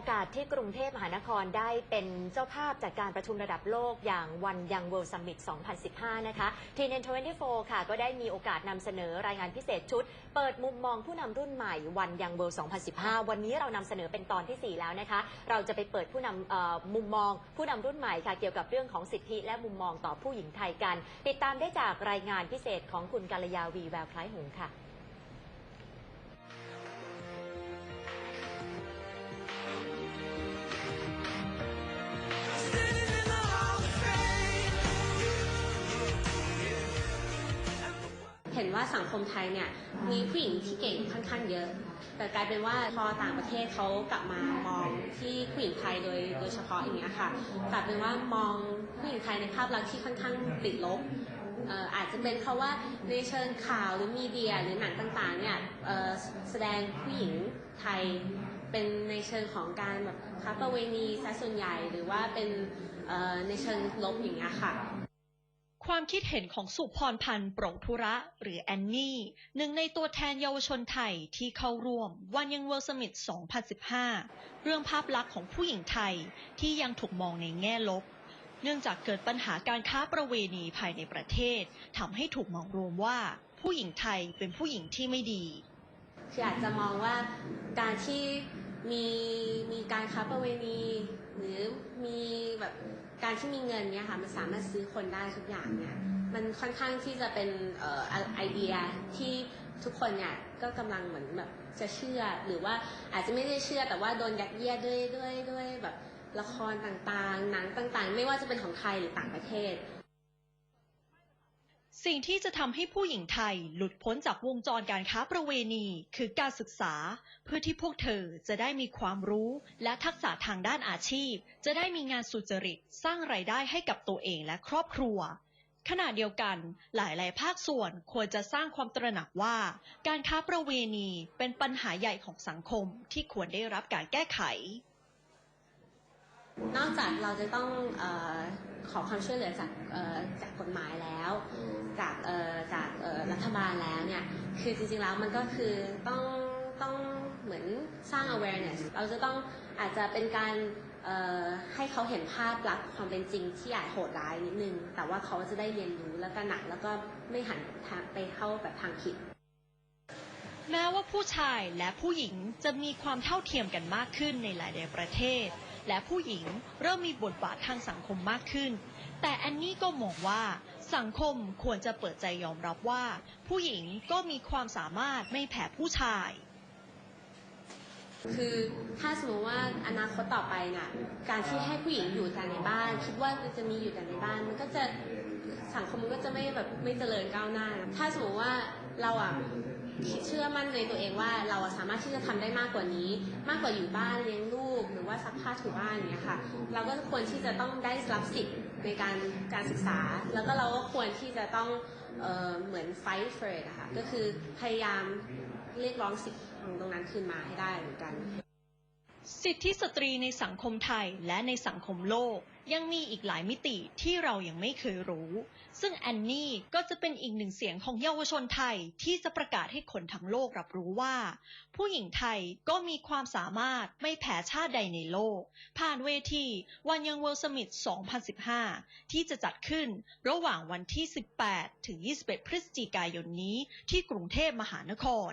อกาสที่กรุงเทพมหานครได้เป็นเจ้าภาพจากการประชุมระดับโลกอย่างวันยัง World Summit 2015 นะคะ TN24 ค่ะ ก็ได้มีโอกาสนำเสนอรายงานพิเศษชุด เปิดมุมมองผู้นำรุ่นใหม่วันยัง World 2015 วันนี้เรานำเสนอเป็นตอนทีสี่ 4 แล้วนะคะ เราจะไปเปิดผู้นำมุมมองผู้นำรุ่นใหม่ค่ะ เกี่ยวกับเรื่องของสิทธิและมุมมองต่อผู้หญิงไทยกัน ติดตามได้จากรายงานพิเศษของคุณกาลยาวีแววคล้ายหงส์ค่ะ ห็นว่าสังคมไทยเนี่ยมีผู้หญิงที่เก่งค่อนข้างเยอะ แต่กลายเป็นว่าพอต่างประเทศเขากลับมามองที่ผู้หญิงไทยโดยโดยเฉพาะอย่างเงี้ยค่ะกลายเป็นว่ามองผู้หญิงไทยในภาพลักษณ์ที่ค่อนข้างติดลบอาจจะเป็นเพราะว่าในเชิงข่าวหรือมีเดียหรือหนังต่างๆเนี่ยแสดงผู้หญิงไทยเป็นในเชิงของการแบบค้าประเวณีซะส่วนใหญ่หรือว่าเป็นในเชิงลบอย่างเงี้ยค่ะ ความคิดเห็นของสุพรพันธ์โปร่งธุระ หรือแอนนี่ หนึ่งในตัวแทนเยาวชนไทยที่เข้าร่วมวันยังเวิลด์สมิต2015 เรื่องภาพลักษณ์ของผู้หญิงไทยที่ยังถูกมองในแง่ลบ เนื่องจากเกิดปัญหาการค้าประเวณีภายในประเทศทำให้ถูกมองรวมว่า ผู้หญิงไทยเป็นผู้หญิงที่ไม่ดีคืออาจจะมองว่าการที่มีมีการค้าประเวณี หรือมี แบบการที่มีเงินเนี่ยค่ะมันสามารถซื้อคนได้ทุกอย่างเนี่ยมันค่อนข้างที่จะเป็นเอ่อไอเดียที่ทุกคนเนี่ยก็กำลังเหมือนแบบจะเชื่อหรือว่าอาจจะไม่ได้เชื่อแต่ว่าโดนยัดเยียดด้วยด้วยด้วยแบบละครต่างๆ หนังต่างๆ ไม่ว่าจะเป็นของไทยหรือต่างประเทศ สิ่งที่จะทำให้ผู้หญิงไทยหลุดพ้นจากวงจรการค้าประเวณี คือการศึกษา เพื่อที่พวกเธอจะได้มีความรู้และทักษะทางด้านอาชีพ จะได้มีงานสุจริตสร้างไรายได้ให้กับตัวเองและครอบครัว ขณะเดียวกัน หลายๆ ภาคส่วนควรจะสร้างความตระหนักว่า การค้าประเวณีเป็นปัญหาใหญ่ของสังคมที่ควรได้รับการแก้ไข นอกจากเราจะต้องเออ ขอความช่วยเหลือจากเอ่อจากกฎหมายแล้ว จากเอ่อจากเอ่อรัฐบาลแล้วเนี่ยคือจริงๆแล้วมันก็คือต้องต้องเหมือนสร้าง awareness เราจะต้องอาจจะเป็นการเอ่อให้เขาเห็นภาพลักษณ์ความเป็นจริงที่อาจโหดร้ายนิดนึง แต่ว่าเขาจะได้เรียนรู้แล้วก็หนักแล้วก็ไม่หันทางไปเข้าแบบทางผิด แม้ว่าผู้ชายและผู้หญิงจะมีความเท่าเทียมกันมากขึ้นในหลายๆประเทศ และผู้หญิงเริ่มมีบทบาททางสังคมมากขึ้น แต่แอนนี่ก็มองว่าสังคมควรจะเปิดใจยอมรับว่า ผู้หญิงก็มีความสามารถไม่แพ้ผู้ชาย คือถ้าสมมติว่าอนาคตต่อไปน่ะ การที่ให้ผู้หญิงอยู่แต่ในบ้าน คิดว่ามันจะมีอยู่แต่ในบ้าน มันก็จะสังคมมันก็จะไม่แบบไม่เจริญก้าวหน้าถ้าสมมติว่าเราอะ เชื่อมั่นในตัวเองว่าเราสามารถที่จะทำได้มากกว่านี้ มากกว่าอยู่บ้านเลี้ยงลูก หรือว่าซักผ้าถูบ้านอย่างเงี้ยค่ะ เราก็ควรที่จะต้องได้รับสิทธิ์ในการการศึกษา แล้วก็เราก็ควรที่จะต้องเออเหมือน fight for it อะค่ะก็คือพยายามเรียกร้องสิทธิ์ตรงนั้นคืนมาให้ได้เหมือนกัน สิทธิสตรีในสังคมไทยและในสังคมโลก ยังมีอีกหลายมิติที่เรายังไม่เคยรู้ ซึ่งแอนนี่ก็จะเป็นอีกหนึ่งเสียงของเยาวชนไทยที่จะประกาศให้คนทั้งโลกรับรู้ว่า ผู้หญิงไทยก็มีความสามารถไม่แพ้ชาติใดในโลก ผ่านเวทีวันยังเวิลด์สมิต2015 ที่จะจัดขึ้นระหว่างวันที่ 18 ถึง 21 พฤศจิกายนนี้ที่กรุงเทพมหานคร